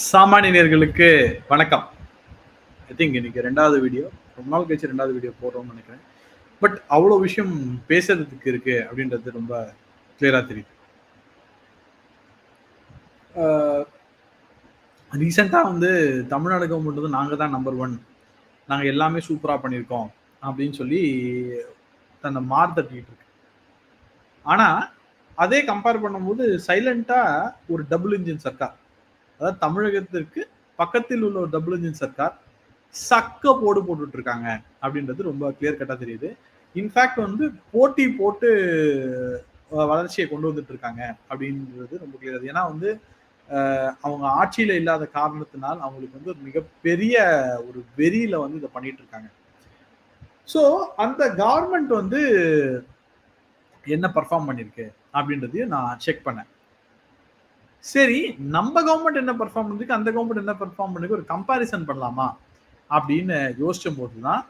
சாமானியர்களுக்கு வணக்கம். I think இன்னைக்கு ரெண்டாவது வீடியோ ரொம்ப நாள் கழிச்சு ரெண்டாவது வீடியோ போடுறோம்னு நினைக்கிறேன். பட் அவ்வளோ விஷயம் பேசுறதுக்கு இருக்கு அப்படின்றது ரொம்ப கிளியராக தெரியுது. ரீசெண்டாக வந்து தமிழ்நாடு கவர்மெண்ட் நாங்கள் தான் நம்பர் ஒன் நாங்கள் எல்லாமே சூப்பராக பண்ணியிருக்கோம் அப்படின்னு சொல்லி தன்னை மார் தட்டிக்கிட்டு இருக்கு. ஆனால் அதே கம்பேர் பண்ணும்போது சைலண்டாக ஒரு டபுள் இன்ஜின் சர்க்கார் அதாவது தமிழகத்திற்கு பக்கத்தில் உள்ள ஒரு டபுள் இன்ஜின் சர்க்கார் சக்க போடு போட்டுட்டு இருக்காங்க அப்படின்றது ரொம்ப கிளியர் கட்டா தெரியுது. இன்ஃபேக்ட் வந்து போட்டி போட்டு வளர்ச்சியை கொண்டு வந்துட்டு இருக்காங்க அப்படின்றது ரொம்ப கிளியர் ஏன்னா வந்து அவங்க ஆட்சியில இல்லாத காரணத்தினால் அவங்களுக்கு வந்து ஒரு மிகப்பெரிய ஒரு வெறியில வந்து இதை பண்ணிட்டு இருக்காங்க ஸோ அந்த கவர்மெண்ட் வந்து என்ன பர்ஃபார்ம் பண்ணியிருக்கு அப்படின்றதையும் நான் செக் பண்ணேன். சரி நம்ம கவர்மெண்ட் என்ன பர்ஃபார்ம் பண்ணிருக்கு அந்த கவர்மெண்ட் என்ன பர்ஃபார்ம் பண்ணிருக்கு ஒரு கம்பாரிசன் பண்ணலாமா? அப்படின்னு யோசிச்ச போது தான்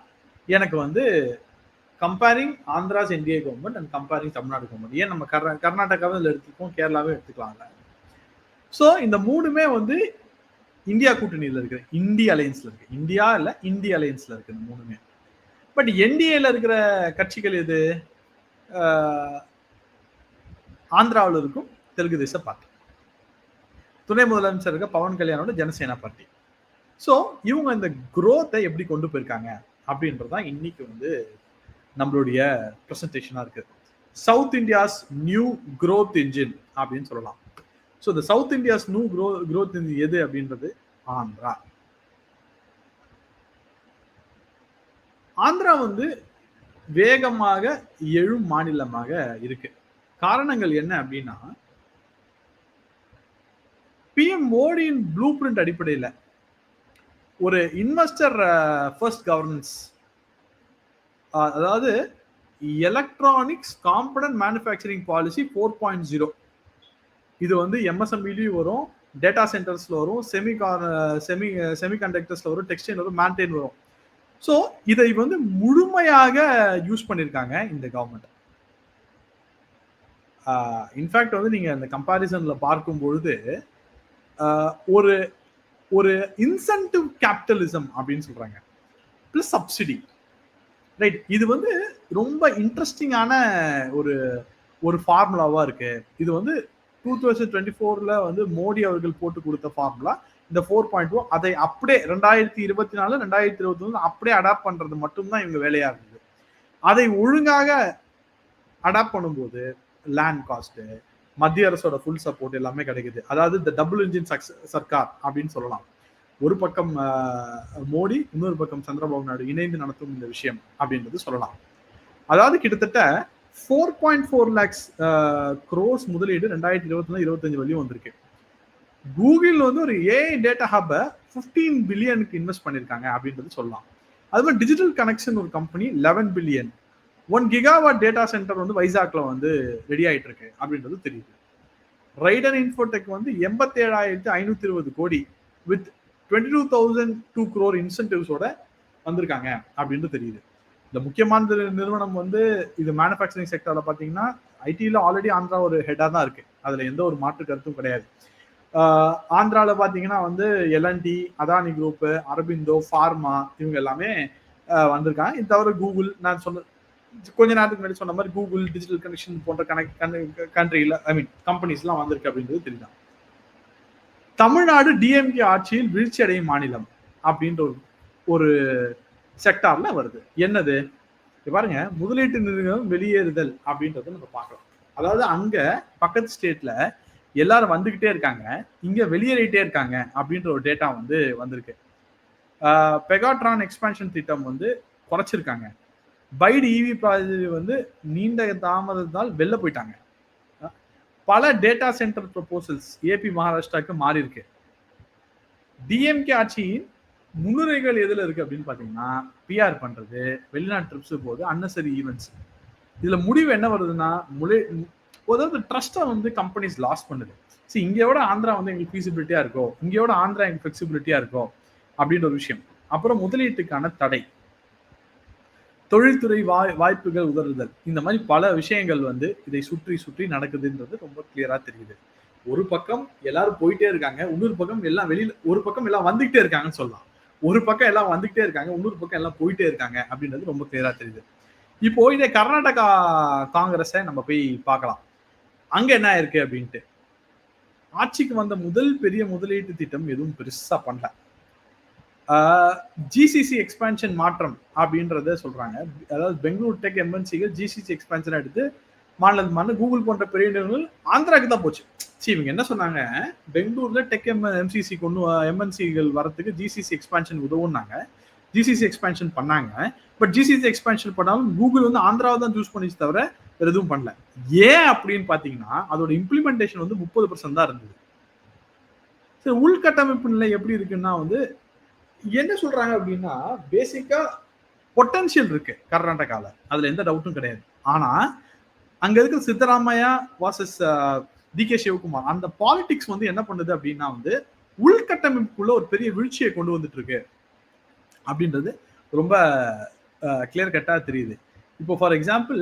எனக்கு வந்து comparing Andhra's NDA government and comparing Tamil Nadu government ஏன் நம்ம கர்நா கர்நாடகாவும் இதில் எடுத்துக்கோம் கேரளாவே எடுத்துக்கலாம்ல. ஸோ இந்த மூணுமே வந்து இந்தியா கூட்டணியில் இருக்கிற இந்திய அலையன்ஸில் இருக்கு. இந்தியா இல்லை இந்திய அலையன்ஸில் இருக்கு இந்த மூணுமே. பட் என்டிஏல இருக்கிற கட்சிகள் எது? ஆந்திராவில் இருக்கும் தெலுங்கு தேச பார்ட்டி. துணை முதலமைச்சர் இருக்க பவன் கல்யாணோட ஜனசேனா பார்ட்டி. ஸோ இவங்க இந்த குரோத்தை எப்படி கொண்டு போயிருக்காங்க அப்படின்றது தான் இன்னைக்கு வந்து நம்மளுடைய ப்ரெசன்டேஷனாக இருக்கு. South India's new growth engine அப்படின்னு சொல்லலாம். ஸோ இந்த south India's new grow growth engine எது அப்படின்றது? ஆந்திரா. ஆந்திரா வந்து வேகமாக எழும் மாநிலமாக இருக்கு. காரணங்கள் என்ன அப்படின்னா பிஎம் மோடியின் ப்ளூ பிரிண்ட் அடிப்படையில் ஒரு இன்வெஸ்டர் ஃபர்ஸ்ட் கவர்னன்ஸ் அதாவது electronics component manufacturing policy four point zero இது வந்து எம்எஸ்எம்இலையும் வரும் டேட்டா சென்டர்ஸ்ல வரும் செமி செமி செமி கண்டக்டர்ஸில் வரும் டெக்ஸ்டைல் வரும் மேன்டைன் வரும். ஸோ இதை வந்து முழுமையாக யூஸ் பண்ணியிருக்காங்க இந்த கவர்மெண்ட் இன்ஃபேக்ட் வந்து நீங்க அந்த கம்பாரிசன்ல பார்க்கும் பொழுது ஒரு ஒரு இன்சென்டிவ் கேபிட்டலிசம் அப்படின்னு சொல்றாங்க. பிளஸ் சப்சிடி ரைட் இது வந்து ரொம்ப இன்ட்ரெஸ்டிங்கான ஒரு ஒரு ஃபார்முலாவா இருக்கு. இது வந்து டூ தௌசண்ட் டுவெண்ட்டி ஃபோர்ல வந்து மோடி அவர்கள் போட்டு கொடுத்த ஃபார்முலா இந்த ஃபோர் பாயிண்ட் டூ அதை அப்படியே ரெண்டாயிரத்தி இருபத்தி நாலு ரெண்டாயிரத்தி இருபத்தி ஒன்று அப்படியே அடாப்ட் பண்றது மட்டும்தான் இவங்க வேலையா இருந்தது. அதை ஒழுங்காக அடாப்ட் பண்ணும்போது லேண்ட் காஸ்ட்டு மத்திய அரசோட ஃபுல் சப்போர்ட் எல்லாமே கிடைக்குது. அதாவது இந்த டபுள் இன்ஜின் சர்க்கார் அப்படின்னு சொல்லலாம். ஒரு பக்கம் மோடி இன்னொரு பக்கம் சந்திரபாபு நாயுடு இணைந்து நடத்தும் இந்த விஷயம் அப்படின்றது சொல்லலாம். அதாவது கிட்டத்தட்ட four point four lakhs crores முதலீடு ரெண்டாயிரத்தி இருபத்தி இருபத்தஞ்சு வரையும் வந்திருக்கு. கூகுள் வந்து ஒரு ஏஐ டேட்டா ஹப்பை ஃபிஃப்டீன் பில்லியனுக்கு இன்வெஸ்ட் பண்ணியிருக்காங்க அப்படின்றது சொல்லலாம். அது மாதிரி டிஜிட்டல் கனெக்ஷன் ஒரு company eleven billion one gigawatt data centre வந்து வைசாக்ல வந்து ரெடி ஆயிட்டு இருக்கு அப்படின்றது தெரியுது. ரைடன் இன்ஃபோடெக் வந்து எண்பத்தி ஏழாயிரத்தி ஐநூத்தி இருபது கோடி with twenty two thousand two crore இன்சென்டிவ்ஸோட வந்திருக்காங்க அப்படின்றது தெரியுது. இந்த முக்கியமான நிறுவனம் வந்து இது மேனுஃபேக்சரிங் செக்டர்ல பாத்தீங்கன்னா ஐடியில் ஆல்ரெடி ஆந்திரா ஒரு ஹெட்டாக தான் இருக்கு. அதுல எந்த ஒரு மாற்று கருத்தும் கிடையாது. ஆந்திராவில் பார்த்தீங்கன்னா வந்து LNT Adani group Aurobindo pharma இவங்க எல்லாமே வந்திருக்காங்க. இது தவிர கூகுள் நான் சொன்ன கொஞ்ச நேரத்துக்கு முன்னாடி சொன்ன மாதிரி கூகுள் டிஜிட்டல் கனெக்ஷன் போன்ற கனெக்ட் கண்ட்ரியில் ஐ மீன் கம்பெனிஸ்லாம் வந்திருக்கு அப்படின்றது தெரியும் தமிழ்நாடு டிஎம்கே ஆட்சியில் வீழ்ச்சி அடையும் மாநிலம் அப்படின்ற ஒரு ஒரு செக்டார்ல வருது. என்னது? பாருங்க முதலீட்டு நிறுவனம் வெளியேறுதல் அப்படின்றத நம்ம பார்க்கலாம் அதாவது அங்க பக்கத்து ஸ்டேட்ல எல்லாரும் வந்துகிட்டே இருக்காங்க. இங்க வெளியேறிட்டே இருக்காங்க அப்படின்ற ஒரு டேட்டா வந்து வந்திருக்கு. பெகாட்ரான் எக்ஸ்பான்ஷன் திட்டம் வந்து குறைச்சிருக்காங்க. பைடு இவி ப்ராஜெக்ட் வந்து நீண்ட தாமதத்தால் வெளில போயிட்டாங்க. பல டேட்டா சென்டர் ப்ரொபோசல்ஸ் ஏபி மகாராஷ்டிராவுக்கு மாறி இருக்கு டிஎம்கே ஆட்சியின் முன்னுரைகள் எதுல இருக்கு அப்படின்னு பாத்தீங்கன்னா பிஆர் பண்றது வெளிநாட்டு ட்ரிப்ஸ் போகுது அன்னசரி ஈவெண்ட்ஸ் இதுல முடிவு என்ன வருதுன்னா முளை அதாவது ட்ரஸ்ட்டை வந்து கம்பெனிஸ் லாஸ் பண்ணுது. சரி இங்கேயோட ஆந்திரா வந்து எங்களுக்கு ஃபீசிபிலிட்டியா இருக்கோ இங்கேயோட ஆந்திரா எங்களுக்கு ஃபிளெக்சிபிலிட்டியா இருக்கோ அப்படின்ற ஒரு விஷயம். அப்புறம் முதலீட்டுக்கான தடை. தொழில்துறை வாய் வாய்ப்புகள் உதறுதல். இந்த மாதிரி பல விஷயங்கள் வந்து இதை சுற்றி சுற்றி நடக்குதுன்றது ரொம்ப கிளியரா தெரியுது. ஒரு பக்கம் எல்லாரும் போயிட்டே இருக்காங்க இன்னொரு பக்கம் எல்லாம் வெளியில ஒரு பக்கம் எல்லாம் வந்துகிட்டே இருக்காங்கன்னு சொல்லலாம். ஒரு பக்கம் எல்லாம் வந்துகிட்டே இருக்காங்க இன்னொரு பக்கம் எல்லாம் போயிட்டே இருக்காங்க அப்படின்றது ரொம்ப கிளியரா தெரியுது. இப்போ இதே கர்நாடகா காங்கிரஸை நம்ம போய் பார்க்கலாம். அங்க என்ன இருக்கு அப்படின்ட்டு. ஆட்சிக்கு வந்த முதல் பெரிய முதலீட்டு திட்டம் எதுவும் பெருசா பண்ணல. ஜிசிசி எக்ஸ்பான்ஷன் மாற்றம் அப்படின்றத சொல்றாங்க. அதாவது பெங்களூர் டெக் எம்என்சிகள் ஜிசிசி எக்ஸ்பான்ஷன் எடுத்து மாநில கூகுள் போன்ற பெரிய நிறுவனங்கள் ஆந்திராக்கு தான் போச்சு. சி இவங்க என்ன சொன்னாங்க? பெங்களூர்ல டெக் எம் எம்சிசி கொண்டு எம்என்சிகள் வரத்துக்கு ஜிசிசி எக்ஸ்பான்ஷன் உதவுனாங்க ஜிசிசி எக்ஸ்பான்ஷன் பண்ணாங்க. பட் ஜிசிசி எக்ஸ்பான்ஷன் பண்ணாலும் கூகுள் வந்து ஆந்திராவை தான் சூஸ் பண்ணிச்சு தவிர வேற எதுவும் பண்ணல. ஏன் அப்படின்னு பாத்தீங்கன்னா அதோட இம்ப்ளிமெண்டேஷன் வந்து முப்பது பர்சன்ட் தான் இருந்தது. சரி உள்கட்டமைப்பு நிலை எப்படி இருக்குன்னா வந்து என்ன சொல்றாங்க அப்படின்னா பேசிக்கா பொட்டன்ஷியல் இருக்கு கர்நாடகால. அதுல எந்த டவுட்டும் கிடையாது. ஆனா அங்க இருக்கிற Siddaramaiah versus D K Shivakumar அந்த பாலிடிக்ஸ் வந்து என்ன பண்ணுது அப்படின்னா வந்து உள்கட்டமைப்புக்குள்ள ஒரு பெரிய வீழ்ச்சியை கொண்டு வந்துட்டு இருக்கு அப்படின்றது ரொம்ப கிளியர் கட்டா தெரியுது. இப்போ ஃபார் எக்ஸாம்பிள்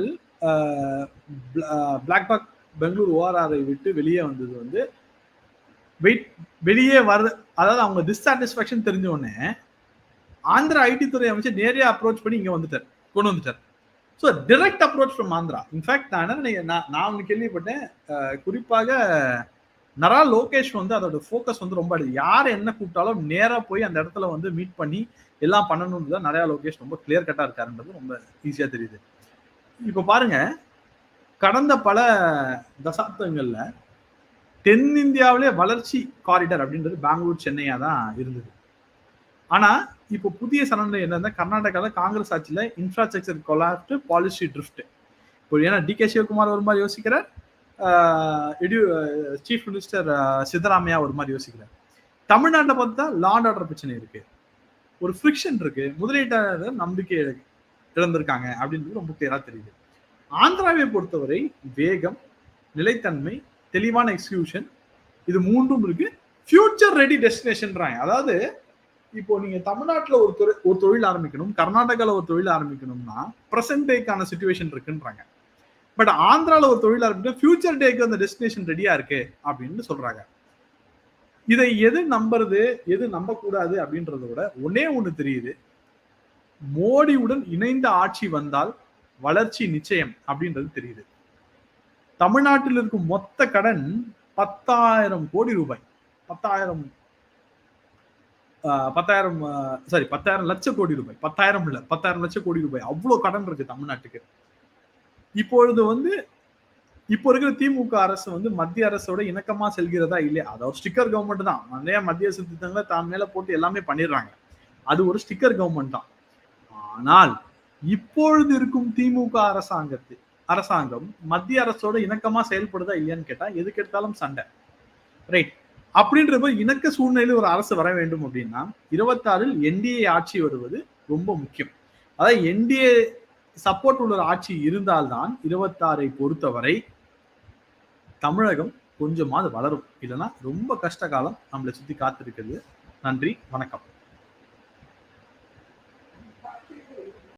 பிளாக் பாக் பெங்களூர் ஓஆர்ஆரை விட்டு வெளியே வந்தது வந்து வெயிட் வெளியே வர அதாவது அவங்க டிஸ்சாட்டிஸ்ஃபேக்ஷன் தெரிஞ்ச உடனே ஆந்திரா ஐடி துறை அமைச்சர் நேரடியா அப்ரோச் பண்ணி இங்க வந்துட்டார் கொண்டு வந்துட்டார். So direct approach from Andhra. In fact நான் என்ன நான் நான் ஒன்று கேள்விப்பட்டேன் குறிப்பாக நரா லோகேஷ் வந்து அதோட ஃபோக்கஸ் வந்து ரொம்ப யார் என்ன கூப்பிட்டாலும் நேராக போய் அந்த இடத்துல வந்து மீட் பண்ணி எல்லாம் பண்ணணும்னு தான் நிறையா லோகேஷ் ரொம்ப கிளியர் கட்டாக இருக்காருன்றது ரொம்ப ஈஸியாக தெரியுது. இப்போ பாருங்க கடந்த பல தசாப்தங்கள்ல தென்னிந்தியாவிலே வளர்ச்சி காரிடர் அப்படின்றது பெங்களூர் சென்னையா தான் இருந்தது. ஆனா இப்போ புதிய சனநிலை என்னன்னா கர்நாடகாவில் காங்கிரஸ் ஆட்சியில இன்ஃப்ராஸ்ட்ரக்சர் கொலாப்ட் பாலிசி ட்ரிஃப்ட் இப்போ ஏன்னா டி கே சிவகுமார் ஒரு மாதிரி யோசிக்கிறார். எடியூ சீஃப் மினிஸ்டர் சித்தராமையா ஒரு மாதிரி யோசிக்கிறார். தமிழ்நாட்டில் பார்த்தா லாண்ட் ஆர்டர் பிரச்சனை இருக்கு. ஒரு ஃப்ரிக்ஷன் இருக்கு. முதலீட்டாளர் நம்பிக்கை இழந்திருக்காங்க அப்படின்றது ரொம்ப கிளியரா தெரியுது. ஆந்திராவை பொறுத்தவரை வேகம் நிலைத்தன்மை தெளிவான எக்ஸிகியூஷன் இது மூன்றும் இருக்கு. ஃபியூச்சர் ரெடி டெஸ்டினேஷன்றாங்க அதாவது இப்போ நீங்க தமிழ்நாட்டில் ஒரு தொழில் ஒரு தொழில் ஆரம்பிக்கணும் கர்நாடகாவில் ஒரு தொழில் ஆரம்பிக்கணும்னா ப்ரெசன்ட் டேக்கான சுச்சுவேஷன் இருக்குன்றாங்க. பட் ஆந்திராவில் ஒரு தொழில் ஆரம்பிக்கணும் ஃபியூச்சர் டேக்கு அந்த டெஸ்டினேஷன் ரெடியா இருக்கு அப்படின்னு சொல்றாங்க. இதை எது நம்புறது எது நம்பக்கூடாது அப்படின்றத விட ஒன்னே ஒன்று தெரியுது. மோடியுடன் இணைந்த ஆட்சி வந்தால் வளர்ச்சி நிச்சயம் அப்படின்றது தெரியுது. தமிழ்நாட்டில் இருக்கும் மொத்த கடன் பத்தாயிரம் கோடி ரூபாய். பத்தாயிரம் பத்தாயிரம் சாரி பத்தாயிரம் லட்சம் கோடி ரூபாய். பத்தாயிரம் இல்லை பத்தாயிரம் லட்சம் கோடி ரூபாய். அவ்வளோ கடன் இருக்கு தமிழ்நாட்டுக்கு. இப்பொழுது வந்து இப்போ இருக்கிற திமுக அரசு வந்து மத்திய அரசோட இணக்கமா செல்கிறதா இல்லையா? அதாவது ஸ்டிக்கர் கவர்மெண்ட் தான். நிறைய மத்திய அரசு திட்டங்களை தான் மேல போட்டு எல்லாமே பண்ணிடுறாங்க. அது ஒரு ஸ்டிக்கர் கவர்மெண்ட் தான். ஆனால் இப்பொழுது இருக்கும் திமுக அரசாங்கத்து அரசாங்கம் மத்திய அரசோட இணக்கமா செயல்படுதா இல்லையான்னு கேட்டா எதுக்கு எடுத்தாலும் சண்டை. ரைட் அப்படின்றப்ப இணக்க சூழ்நிலையில் ஒரு அரசு வர வேண்டும் அப்படின்னா இருபத்தாறில் என்டிஏ ஆட்சி வருவது ரொம்ப முக்கியம். அதாவது என்டிஏ சப்போர்ட் உள்ள ஆட்சி இருந்தால்தான் இருபத்தாறை பொறுத்தவரை தமிழகம் கொஞ்சமாவது வளரும். இல்லைன்னா ரொம்ப கஷ்ட காலம் நம்மளை சுற்றி காத்திருக்கிறது நன்றி வணக்கம்.